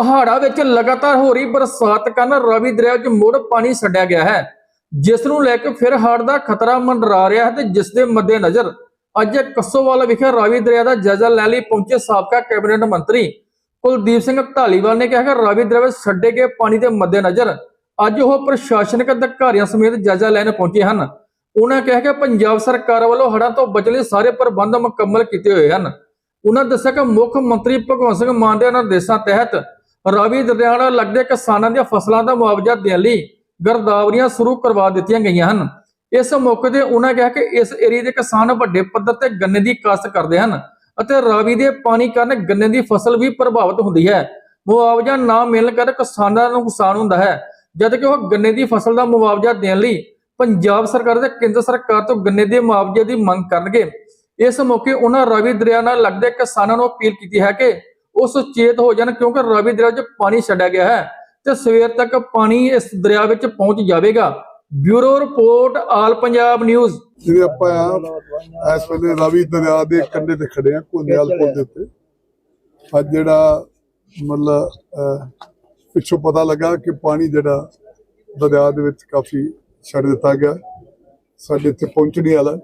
ਪਹਾੜਾਂ ਵਿੱਚ ਲਗਾਤਾਰ ਹੋ ਰਹੀ ਬਰਸਾਤ ਕਾਰਨ ਰਾਵੀ ਦਰਿਆ 'ਚ ਮੁੜ ਪਾਣੀ ਛੱਡਿਆ ਗਿਆ ਹੈ। ਜਿਸ ਨੂੰ ਲੈ ਕੇ ਫਿਰ ਹੜ੍ਹ ਦਾ ਖਤਰਾ ਮੰਡਰਾ ਰਿਹਾ ਹੈ ਤੇ ਜਿਸ ਦੇ ਮੱਦੇਨਜ਼ਰ ਅੱਜ ਕੱਸੋਵਾਲ ਵਿਖੇ ਰਾਵੀ ਦਰਿਆ ਦਾ ਜਾਇਜ਼ਾ ਲੈਣ ਲਈ ਪਹੁੰਚੇ ਸਾਬਕਾ ਕੈਬਨਿਟ ਮੰਤਰੀ ਕੁਲਦੀਪ ਸਿੰਘ ਢਾਲੀਵਾਲ ਨੇ ਕਿਹਾ ਕਿ ਰਾਵੀ ਦਰਿਆ ਵਿੱਚ ਛੱਡੇ ਗਏ ਪਾਣੀ ਦੇ ਮੱਦੇਨਜ਼ਰ ਅੱਜ ਉਹ ਪ੍ਰਸ਼ਾਸਨਿਕ ਅਧਿਕਾਰੀਆਂ ਸਮੇਤ ਜਾਇਜ਼ਾ ਲੈਣ ਪਹੁੰਚੇ ਹਨ। ਉਹਨਾਂ ਕਿਹਾ ਕਿ ਪੰਜਾਬ ਸਰਕਾਰ ਵੱਲੋਂ ਹੜ੍ਹਾਂ ਤੋਂ ਬਚਣ ਲਈ ਸਾਰੇ ਪ੍ਰਬੰਧ ਮੁਕੰਮਲ ਕੀਤੇ ਹੋਏ ਹਨ। ਉਹਨਾਂ ਦੱਸਿਆ ਕਿ ਮੁੱਖ ਮੰਤਰੀ ਭਗਵੰਤ ਸਿੰਘ ਮਾਨ ਦੇ ਨਿਰਦੇਸ਼ਾਂ ਤਹਿਤ ਰਾਵੀ ਦਰਿਆ ਨਾਲ ਲੱਗਦੇ ਕਿਸਾਨਾਂ ਦੀਆਂ ਫਸਲਾਂ ਦਾ ਮੁਆਵਜ਼ਾ ਦੇਣ ਲਈ ਗਰਦਾਵਰੀਆਂ ਸ਼ੁਰੂ ਕਰਵਾ ਦਿੱਤੀਆਂ ਗਈਆਂ ਹਨ। ਇਸ ਮੌਕੇ ਤੇ ਉਹਨਾਂ ਕਿਹਾ ਕਿ ਇਸ ਏਰੀਏ ਦੇ ਕਿਸਾਨ ਵੱਡੇ ਪੱਧਰ ਤੇ ਗੰਨੇ ਦੀ ਕਾਸ਼ਤ ਕਰਦੇ ਹਨ ਅਤੇ ਰਾਵੀ ਦੇ ਪਾਣੀ ਕਾਰਨ ਗੰਨੇ ਦੀ ਫਸਲ ਵੀ ਪ੍ਰਭਾਵਿਤ ਹੁੰਦੀ ਹੈ। ਮੁਆਵਜ਼ਾ ਨਾ ਮਿਲਣ ਕਰ ਕਿਸਾਨਾਂ ਨੂੰ ਨੁਕਸਾਨ ਹੁੰਦਾ ਹੈ, ਜਦਕਿ ਉਹ ਗੰਨੇ ਦੀ ਫਸਲ ਦਾ ਮੁਆਵਜ਼ਾ ਦੇਣ ਲਈ ਪੰਜਾਬ ਸਰਕਾਰ ਤੇ ਕੇਂਦਰ ਸਰਕਾਰ ਤੋਂ ਗੰਨੇ ਦੇ ਮੁਆਵਜ਼ੇ ਦੀ ਮੰਗ ਕਰਨਗੇ। ਇਸ ਮੌਕੇ ਉਹਨਾਂ ਰਾਵੀ ਦਰਿਆ ਨਾਲ ਲੱਗਦੇ ਕਿਸਾਨਾਂ ਨੂੰ ਅਪੀਲ ਕੀਤੀ ਹੈ ਕਿ ਉਹ ਸੁਚੇਤ ਹੋ ਜਾਣ ਕਿਉਂਕਿ ਰਾਵੀ ਦਰਿਆ 'ਚ ਪਾਣੀ ਛੱਡਿਆ ਗਿਆ ਹੈ ਤੇ ਸਵੇਰ ਤੱਕ ਪਾਣੀ ਇਸ ਦਰਿਆ ਵਿੱਚ ਪਹੁੰਚ ਜਾਵੇਗਾ। Bureau report all Punjab news. ਜਿਹੜੇ ਆਪਾਂ ਇਸ ਵੇਲੇ ਰਾਵੀ ਦਰਿਆ ਦੇ ਕੰਢੇ ਤੇ ਖੜੇ ਆ ਕੋਨੇਵਾਲ ਪੁਲ ਦੇ ਉੱਤੇ। ਅੱਜ ਜਿਹੜਾ ਮਤਲਬ ਪਿੱਛੋਂ ਪਤਾ ਲੱਗਾ ਕਿ ਪਾਣੀ ਜਿਹੜਾ ਦਰਿਆ ਦੇ ਵਿੱਚ ਕਾਫੀ ਛੱਡ ਦਿੱਤਾ ਗਿਆ। ਸਾਡੇ ਇੱਥੇ ਪਹੁੰਚਣੇ ਵਾਲਾ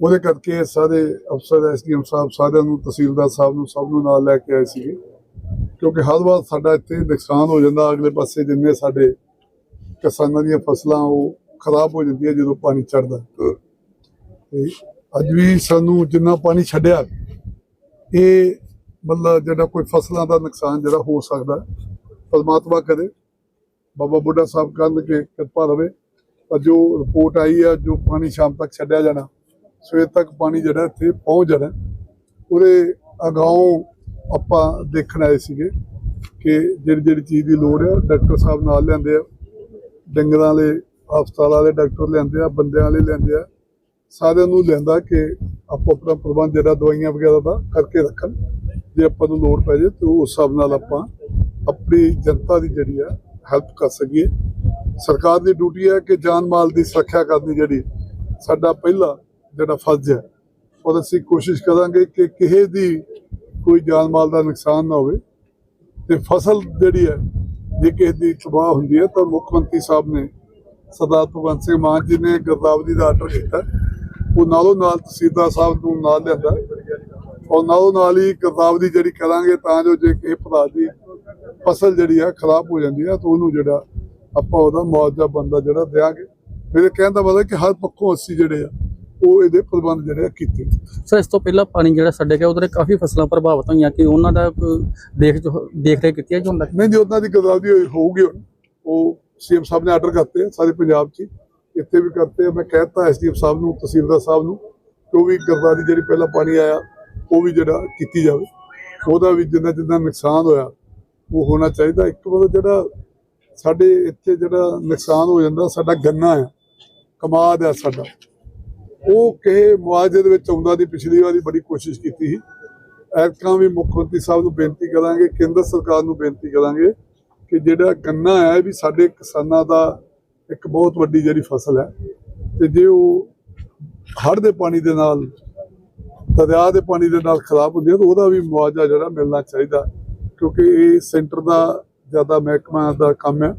ਉਹਦੇ ਕਰਕੇ ਸਾਰੇ ਅਫਸਰ ਐਸਡੀਐਮ ਸਾਹਿਬ ਸਾਰਿਆਂ ਨੂੰ, ਤਹਿਸੀਲਦਾਰ ਸਾਹਿਬ ਨੂੰ ਸਭ ਨੂੰ ਨਾਲ ਲੈ ਕੇ ਆਏ ਸੀਗੇ। ਕਿਉਂਕਿ ਹਰ ਵਾਰ ਸਾਡਾ ਇੱਥੇ ਨੁਕਸਾਨ ਹੋ ਜਾਂਦਾ, ਅਗਲੇ ਪਾਸੇ ਜਿੰਨੇ ਸਾਡੇ ਕਿਸਾਨਾਂ ਦੀਆਂ ਫਸਲਾਂ, ਉਹ ਖਰਾਬ ਹੋ ਜਾਂਦੀਆਂ ਜਦੋਂ ਪਾਣੀ ਚੜਦਾ ਤੇ ਅੱਜ ਵੀ ਸਾਨੂੰ ਜਿੰਨਾ ਪਾਣੀ ਛੱਡਿਆ, ਇਹ ਮਤਲਬ ਜਿਹੜਾ ਕੋਈ ਫਸਲਾਂ ਦਾ ਨੁਕਸਾਨ ਜਿਹੜਾ ਹੋ ਸਕਦਾ, ਪਰਮਾਤਮਾ ਕਰੇ। ਬਾਬਾ ਬੁੱਢਾ ਸਾਹਿਬ ਕਰਨ ਕੇ ਕਿਰਪਾ ਰਵੇ। ਪਰ ਜੋ ਰਿਪੋਰਟ ਆਈ ਆ ਜੋ ਪਾਣੀ ਸ਼ਾਮ ਤੱਕ ਛੱਡਿਆ ਜਾਣਾ ਸਵੇਰ ਤੱਕ ਪਾਣੀ ਜਿਹੜਾ ਇੱਥੇ ਪਹੁੰਚ ਜਾਣਾ। ਉਹਦੇ ਅਗਾਉਂ ਆਪਾਂ ਦੇਖਣ ਆਏ ਸੀਗੇ ਕਿ ਜਿਹੜੀ ਜਿਹੜੀ ਚੀਜ਼ ਦੀ ਲੋੜ ਹੈ ਡਾਕਟਰ ਸਾਹਿਬ ਨਾਲ ਲਿਆਂਦੇ ਆ। ਡੰਗਰਾਂ ਵਾਲੇ, ਹਸਪਤਾਲ ਵਾਲੇ ਡਾਕਟਰ ਲਿਆਂਦੇ ਆ, ਬੰਦਿਆਂ ਵਾਲੇ ਲਿਆਂਦੇ ਆ। ਸਾਰਿਆਂ ਨੂੰ ਲਿਆਂਦਾ ਕਿ ਆਪੋ ਆਪਣਾ ਪ੍ਰਬੰਧ ਜਿਹੜਾ ਦਵਾਈਆਂ ਵਗੈਰਾ ਦਾ ਕਰਕੇ ਰੱਖਣ। ਜੇ ਆਪਾਂ ਨੂੰ ਲੋੜ ਪੈ ਜੇ ਤਾਂ ਉਸ ਹਿਸਾਬ ਨਾਲ ਆਪਾਂ ਆਪਣੀ ਜਨਤਾ ਦੀ ਜਿਹੜੀ ਆ ਹੈਲਪ ਕਰ ਸਕੀਏ। ਸਰਕਾਰ ਦੀ ਡਿਊਟੀ ਹੈ ਕਿ ਜਾਨ ਮਾਲ ਦੀ ਸੁਰੱਖਿਆ ਕਰਨੀ ਜਿਹੜੀ। ਸਾਡਾ ਪਹਿਲਾ ਜਿਹੜਾ ਫਰਜ਼ ਹੈ ਔਰ ਅਸੀਂ ਕੋਸ਼ਿਸ਼ ਕਰਾਂਗੇ ਕਿ ਕਿਸੇ ਦੀ ਕੋਈ ਜਾਨ ਮਾਲ ਦਾ ਨੁਕਸਾਨ ਨਾ ਹੋਵੇ। ਤੇ ਫਸਲ ਜਿਹੜੀ ਹੈ, ਜੇ ਕਿਸੇ ਦੀ ਤਬਾਹ ਹੁੰਦੀ ਹੈ, ਤਾਂ ਮੁੱਖ ਮੰਤਰੀ ਸਾਹਿਬ ਨੇ ਸਰਦਾਰ ਭਗਵੰਤ ਸਿੰਘ ਮਾਨ ਜੀ ਨੇ ਗਰਦਾਵਰੀ ਦਾ ਆਰਡਰ ਕੀਤਾ ਉਹ ਨਾਲੋਂ ਨਾਲ ਤਹਿਸੀਲਦਾਰ ਸਾਹਿਬ ਨੂੰ ਨਾਲ ਲਿਆਂਦਾ। ਔਰ ਨਾਲੋਂ ਨਾਲ ਹੀ ਗਰਦਾਵਰੀ ਜਿਹੜੀ ਕਰਾਂਗੇ, ਤਾਂ ਜੋ ਜੇ ਕਿਸੇ ਭਰਾ ਦੀ ਫਸਲ ਜਿਹੜੀ ਆ ਖਰਾਬ ਹੋ ਜਾਂਦੀ ਹੈ, ਤਾਂ ਉਹਨੂੰ ਜਿਹੜਾ ਆਪਾਂ ਉਹਦਾ ਮੁਆਵਜ਼ਾ ਬੰਦਾ ਜਿਹੜਾ ਦਿਆਂਗੇ। ਮੇਰੇ ਕਹਿਣ ਦਾ ਮਤਲਬ ਕਿ ਹਰ ਪੱਖੋਂ ਅਸੀਂ ਜਿਹੜੇ ਆ ਉਹ ਇਹਦੇ ਪ੍ਰਬੰਧ ਜਿਹੜੇ ਕੀਤੇ। ਸਰ ਇਸ ਤੋਂ ਪਹਿਲਾਂ ਪਾਣੀ ਜਿਹੜਾ ਛੱਡਿਆ ਗਿਆ ਉਹਦੇ ਕਾਫੀ ਫਸਲਾਂ ਪ੍ਰਭਾਵਿਤ ਹੋਈਆਂ। ਕਿ ਉਹਨਾਂ ਦਾ ਦੇਖ ਦੇਖ ਰੇਖ ਕੀਤੀ ਹੈ ਜੀ ਨਹੀਂ ਜੀ ਉਹਨਾਂ ਦੀ ਗਦਾਵਰੀ ਹੋਊਗੀ ਹੁਣ। ਉਹ ਸੀਐਮ ਸਾਹਿਬ ਨੇ ਆਰਡਰ ਕਰਤੇ ਸਾਰੇ ਪੰਜਾਬ 'ਚ ਹੀ। ਇੱਥੇ ਵੀ ਕਰਤੇ ਮੈਂ ਕਹਿਤਾ ਐਸਡੀਐਮ ਸਾਹਿਬ ਨੂੰ ਤਹਿਸੀਲਦਾਰ ਸਾਹਿਬ ਨੂੰ ਕਿ ਉਹ ਵੀ ਗਰਦਾਰੀ ਜਿਹੜੀ ਪਹਿਲਾਂ ਪਾਣੀ ਆਇਆ ਉਹ ਵੀ ਜਿਹੜਾ ਕੀਤੀ ਜਾਵੇ। ਉਹਦਾ ਵੀ ਜਿੰਨਾ ਜਿੰਨਾ ਨੁਕਸਾਨ ਹੋਇਆ ਉਹ ਹੋਣਾ ਚਾਹੀਦਾ। ਇੱਕ ਵਾਰ ਜਿਹੜਾ ਸਾਡੇ ਇੱਥੇ ਜਿਹੜਾ ਨੁਕਸਾਨ ਹੋ ਜਾਂਦਾ ਸਾਡਾ ਗੰਨਾ ਆ ਕਮਾਦ ਆ ਸਾਡਾ। ਉਹ ਕਿਸੇ ਮੁਆਵਜ਼ੇ ਦੇ ਵਿੱਚ ਆਉਂਦਾ ਦੀ ਪਿਛਲੀ ਵਾਰੀ ਬੜੀ ਕੋਸ਼ਿਸ਼ ਕੀਤੀ ਸੀ। ਐਰਕਾਂ ਵੀ ਮੁੱਖ ਮੰਤਰੀ ਸਾਹਿਬ ਨੂੰ ਬੇਨਤੀ ਕਰਾਂਗੇ, ਕੇਂਦਰ ਸਰਕਾਰ ਨੂੰ ਬੇਨਤੀ ਕਰਾਂਗੇ ਕਿ ਜਿਹੜਾ ਗੰਨਾ ਹੈ ਇਹ ਵੀ ਸਾਡੇ ਕਿਸਾਨਾਂ ਦਾ ਇੱਕ ਬਹੁਤ ਵੱਡੀ ਜਿਹੜੀ ਫਸਲ ਹੈ ਤੇ ਜੇ ਉਹ ਹੜ੍ਹ ਦੇ ਪਾਣੀ ਦੇ ਨਾਲ, ਦਰਿਆ ਦੇ ਪਾਣੀ ਦੇ ਨਾਲ ਖਰਾਬ ਹੁੰਦੀ ਹੈ ਤਾਂ ਉਹਦਾ ਵੀ ਮੁਆਵਜ਼ਾ ਜਿਹੜਾ ਮਿਲਣਾ ਚਾਹੀਦਾ ਕਿਉਂਕਿ ਇਹ ਸੈਂਟਰ ਦਾ ਜ਼ਿਆਦਾ ਮਹਿਕਮਾ ਦਾ ਕੰਮ ਹੈ।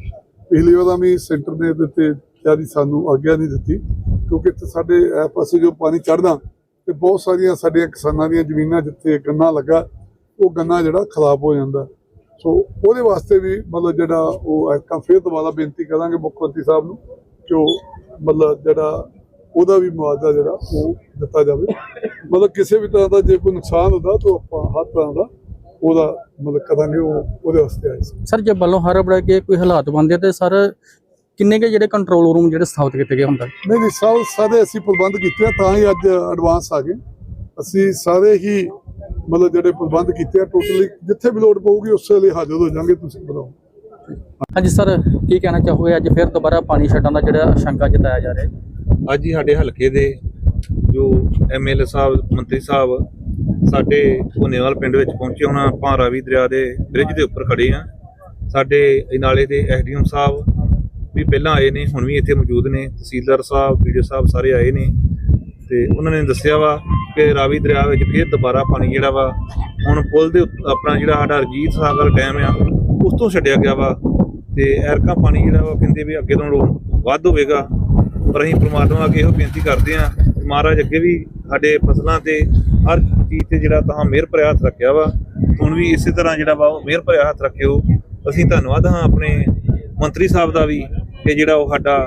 ਪਿਛਲੀ ਵਾਰ ਵੀ ਸੈਂਟਰ ਨੇ ਦਿੱਤੇ ਤੇ ਜ਼ਿਆਦਾ ਸਾਨੂੰ ਆਗਿਆ ਨਹੀਂ ਦਿੱਤੀ। ਕਿਉਂਕਿ ਇੱਥੇ ਸਾਡੇ ਪਾਸੇ ਜੋ ਪਾਣੀ ਚੜਦਾ ਤੇ ਬਹੁਤ ਸਾਰੀਆਂ ਸਾਡੀਆਂ ਕਿਸਾਨਾਂ ਦੀਆਂ ਜ਼ਮੀਨਾਂ ਜਿੱਥੇ ਗੰਨਾ ਲੱਗਾ, ਉਹ ਗੰਨਾ ਜਿਹੜਾ ਖਰਾਬ ਹੋ ਜਾਂਦਾ। ਸੋ ਉਹਦੇ ਵਾਸਤੇ ਵੀ ਮਤਲਬ ਜਿਹੜਾ ਉਹ ਐਕਾਂ ਫੇਰ ਦੁਬਾਰਾ ਬੇਨਤੀ ਕਰਾਂਗੇ ਮੁੱਖ ਮੰਤਰੀ ਸਾਹਿਬ ਨੂੰ ਕਿ ਉਹ ਮਤਲਬ ਜਿਹੜਾ ਉਹਦਾ ਵੀ ਮੁਆਵਜ਼ਾ ਜਿਹੜਾ ਉਹ ਦਿੱਤਾ ਜਾਵੇ। ਮਤਲਬ ਕਿਸੇ ਵੀ ਤਰ੍ਹਾਂ ਦਾ ਜੇ ਕੋਈ ਨੁਕਸਾਨ ਹੁੰਦਾ ਤਾਂ ਆਪਾਂ ਹਰ ਤਰ੍ਹਾਂ ਦਾ ਉਹਦਾ ਮਤਲਬ ਕਰਾਂਗੇ, ਉਹ ਉਹਦੇ ਵਾਸਤੇ ਆਏ ਸਰ, ਜੇ ਵੱਲੋਂ ਹਰ ਬੜਾ ਕੇ ਕੋਈ ਹਾਲਾਤ ਬਣਦੇ ਆ ਤੇ ਸਰ ਕਿੰਨੇ ਕੇ ਜਿਹੜੇ ਕੰਟਰੋਲ ਰੂਮ ਜਿਹੜੇ ਸਥਾਪਿਤ ਕੀਤੇ ਗਏ ਹੁੰਦਾ? ਨਹੀਂ ਨਹੀਂ ਸਭ ਸਾਰੇ ਅਸੀਂ ਪ੍ਰਬੰਧ ਕੀਤੇ ਆ ਤਾਂ ਹੀ ਅੱਜ ਐਡਵਾਂਸ ਆ ਗਏ। ਅਸੀਂ ਸਾਰੇ ਹੀ ਮਤਲਬ ਜਿਹੜੇ ਪ੍ਰਬੰਧ ਕੀਤੇ ਆ ਟੋਟਲੀ ਜਿੱਥੇ ਵੀ ਲੋੜ ਪਊਗੀ ਉਸੇ ਵੇਲੇ ਹਾਜ਼ਰ ਹੋ ਜਾਾਂਗੇ ਤੁਸੀਂ ਬੁਲਾਓ ਹਾਂਜੀ ਸਰ ਕੀ ਕਹਿਣਾ ਚਾਹੋਗੇ? ਅੱਜ ਫਿਰ ਦੁਬਾਰਾ ਪਾਣੀ ਛੱਡਣ ਦਾ ਜਿਹੜਾ ਆਸ਼ੰਕਾ ਜਤਾਇਆ ਜਾ ਰਿਹਾ ਹੈ। ਅੱਜ ਹੀ ਸਾਡੇ ਹਲਕੇ ਦੇ ਜੋ ਐਮਐਲਏ ਸਾਹਿਬ ਮੰਤਰੀ ਸਾਹਿਬ ਸਾਡੇ ਭੁਨੇਵਾਲ ਪਿੰਡ ਵਿੱਚ ਪਹੁੰਚੇ ਹੁਣ ਆਪਾਂ ਰਾਵੀ ਦਰਿਆ ਦੇ ਬ੍ਰਿਜ ਦੇ ਉੱਪਰ ਖੜੇ ਆ। ਸਾਡੇ ਇਨਾਲੇ ਦੇ ਐਸਡੀਐਮ ਸਾਹਿਬ ਵੀ ਪਹਿਲਾਂ ਆਏ ਨੇ, ਹੁਣ ਵੀ ਇੱਥੇ ਮੌਜੂਦ ਨੇ। ਤਹਿਸੀਲਦਾਰ ਸਾਹਿਬ ਵੀਡੀਓ ਸਾਹਿਬ ਸਾਰੇ ਆਏ ਨੇ ਤੇ ਉਹਨਾਂ ਨੇ ਦੱਸਿਆ ਵਾ ਕਿ ਰਾਵੀ ਦਰਿਆ ਵਿੱਚ ਫੇਰ ਦੁਬਾਰਾ ਪਾਣੀ ਜਿਹੜਾ ਵਾ, ਹੁਣ ਪੁਲ ਦੇ ਆਪਣਾ ਜਿਹੜਾ ਸਾਡਾ ਰਜੀਤ ਸਾਗਰ ਡੈਮ ਆ, ਉਸ ਤੋਂ ਛੱਡਿਆ ਗਿਆ ਵਾ ਤੇ ਐਰਕਾ ਪਾਣੀ ਜਿਹੜਾ ਵਾ ਕਹਿੰਦੇ ਵੀ ਅੱਗੇ ਤੋਂ ਵੱਧ ਹੋਵੇਗਾ। ਪਰ ਅਸੀਂ ਪ੍ਰਮਾਤਮਾ ਅੱਗੇ ਇਹੋ ਬੇਨਤੀ ਕਰਦੇ ਹਾਂ ਮਹਾਰਾਜ ਅੱਗੇ ਵੀ ਸਾਡੇ ਫਸਲਾਂ ਤੇ ਹਰ ਚੀਜ਼ ਤੇ ਜਿਹੜਾ ਤਾਂ ਮਿਹਰ ਭਰਿਆ ਹੱਥ ਰੱਖਿਆ ਵਾ, ਹੁਣ ਵੀ ਇਸੇ ਤਰ੍ਹਾਂ ਜਿਹੜਾ ਵਾ ਉਹ ਮਿਹਰ ਭਰਿਆ ਹੱਥ ਰੱਖਿਓ। ਅਸੀਂ ਧੰਨਵਾਦ ਹਾਂ ਆਪਣੇ ਮੰਤਰੀ ਸਾਹਿਬ ਦਾ ਵੀ ਕਿ ਜਿਹੜਾ ਉਹ ਸਾਡਾ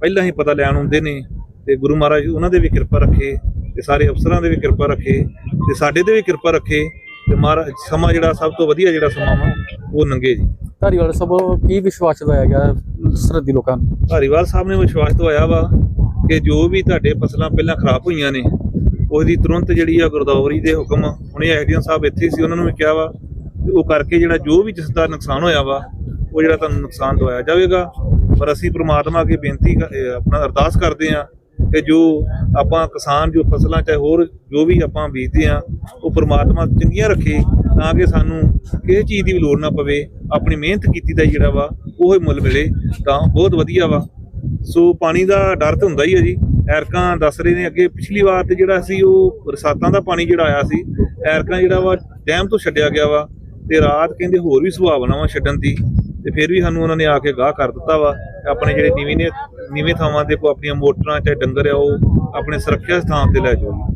ਪਹਿਲਾਂ ਹੀ ਪਤਾ ਲੈਣ ਆਉਂਦੇ ਨੇ ਤੇ ਗੁਰੂ ਮਹਾਰਾਜ ਉਹਨਾਂ ਦੇ ਵੀ ਕਿਰਪਾ ਰੱਖੇ ਤੇ ਸਾਰੇ ਅਫਸਰਾਂ ਦੇ ਵੀ ਕਿਰਪਾ ਰੱਖੇ ਤੇ ਸਾਡੇ ਤੇ ਵੀ ਕਿਰਪਾ ਰੱਖੇ ਤੇ ਮਹਾਰਾਜ ਸਮਾਂ ਜਿਹੜਾ ਸਭ ਤੋਂ ਵਧੀਆ ਜਿਹੜਾ ਸਮਾਂ ਵਾ ਉਹ ਲੰਘੇ ਜੀ। ਧਾਰੀਵਾਲ ਸਾਹਿਬ ਕੀ ਵਿਸ਼ਵਾਸ ਦਵਾਇਆ ਗਿਆ ਸਰਹੱਦੀ ਲੋਕਾਂ ਨੂੰ? ਧਾਰੀਵਾਲ ਸਾਹਿਬ ਨੇ ਵਿਸ਼ਵਾਸ ਦਵਾਇਆ ਵਾ ਕਿ ਜੋ ਵੀ ਤੁਹਾਡੇ ਫਸਲਾਂ ਪਹਿਲਾਂ ਖਰਾਬ ਹੋਈਆਂ ਨੇ ਉਹਦੀ ਤੁਰੰਤ ਜਿਹੜੀ ਆ ਗੁਰਦੌਰੀ ਦੇ ਹੁਕਮ ਹੁਣੇ ਐਡੀਐਮ ਸਾਹਿਬ ਇੱਥੇ ਸੀ ਉਹਨਾਂ ਨੂੰ ਵੀ ਕਿਹਾ ਵਾ ਉਹ ਕਰਕੇ ਜਿਹੜਾ ਜੋ ਵੀ ਜਿਸ ਦਾ ਨੁਕਸਾਨ ਹੋਇਆ ਵਾ ਉਹ ਜਿਹੜਾ ਤੁਹਾਨੂੰ ਨੁਕਸਾਨ ਦਵਾਇਆ ਜਾਵੇਗਾ। ਪਰ ਅਸੀਂ ਪ੍ਰਮਾਤਮਾ ਅੱਗੇ ਬੇਨਤੀ ਕਰ- ਆਪਣਾ ਅਰਦਾਸ ਕਰਦੇ ਹਾਂ ਕਿ ਜੋ ਆਪਾਂ ਕਿਸਾਨ, ਜੋ ਫਸਲਾਂ, ਚਾਹੇ ਹੋਰ ਜੋ ਵੀ ਆਪਾਂ ਬੀਜਦੇ ਆ ਉਹ ਪ੍ਰਮਾਤਮਾ ਚੰਗੀਆਂ ਰੱਖੇ ਤਾਂ ਕਿ ਸਾਨੂੰ ਕਿਸੇ ਚੀਜ਼ ਦੀ ਵੀ ਲੋੜ ਨਾ ਪਵੇ। ਆਪਣੀ ਮਿਹਨਤ ਕੀਤੀ ਦਾ ਜਿਹੜਾ ਵਾ, ਉਹ ਹੀ ਮੁੱਲ ਮਿਲੇ ਤਾਂ ਬਹੁਤ ਵਧੀਆ ਵਾ। ਸੋ ਪਾਣੀ ਦਾ ਡਰ ਤਾਂ ਹੁੰਦਾ ਹੀ ਹੈ ਜੀ। ਐਰਕਾਂ ਦੱਸ ਰਹੇ ਨੇ ਅੱਗੇ ਪਿਛਲੀ ਵਾਰ ਤੇ ਜਿਹੜਾ ਸੀ, ਉਹ ਬਰਸਾਤਾਂ ਦਾ ਪਾਣੀ ਜਿਹੜਾ ਆਇਆ ਸੀ, ਐਰਕਾਂ ਜਿਹੜਾ ਵਾ ਡੈਮ ਤੋਂ ਛੱਡਿਆ ਗਿਆ ਵਾ ਤੇ ਰਾਤ ਕਹਿੰਦੇ ਹੋਰ ਵੀ ਸੁਭਾਵਨਾ ਵਾ ਛੱਡਣ ਦੀ। ਤੇ ਫਿਰ ਵੀ ਸਾਨੂੰ ਉਹਨਾਂ ਨੇ ਆ ਕੇ ਗਾਹ ਕਰ ਦਿੱਤਾ ਵਾ। ਆਪਣੇ ਜਿਹੜੇ ਨੀਵੇਂ ਨੇ ਨੀਵੇਂ ਥਾਵਾਂ ਤੇ ਕੋ ਆਪਣੀਆਂ ਮੋਟਰਾਂ ਚਾਹੇ ਡੰਗਰ ਆ, ਉਹ ਆਪਣੇ ਸੁਰੱਖਿਆ ਸਥਾਨ ਤੇ ਲੈ ਜਾਓ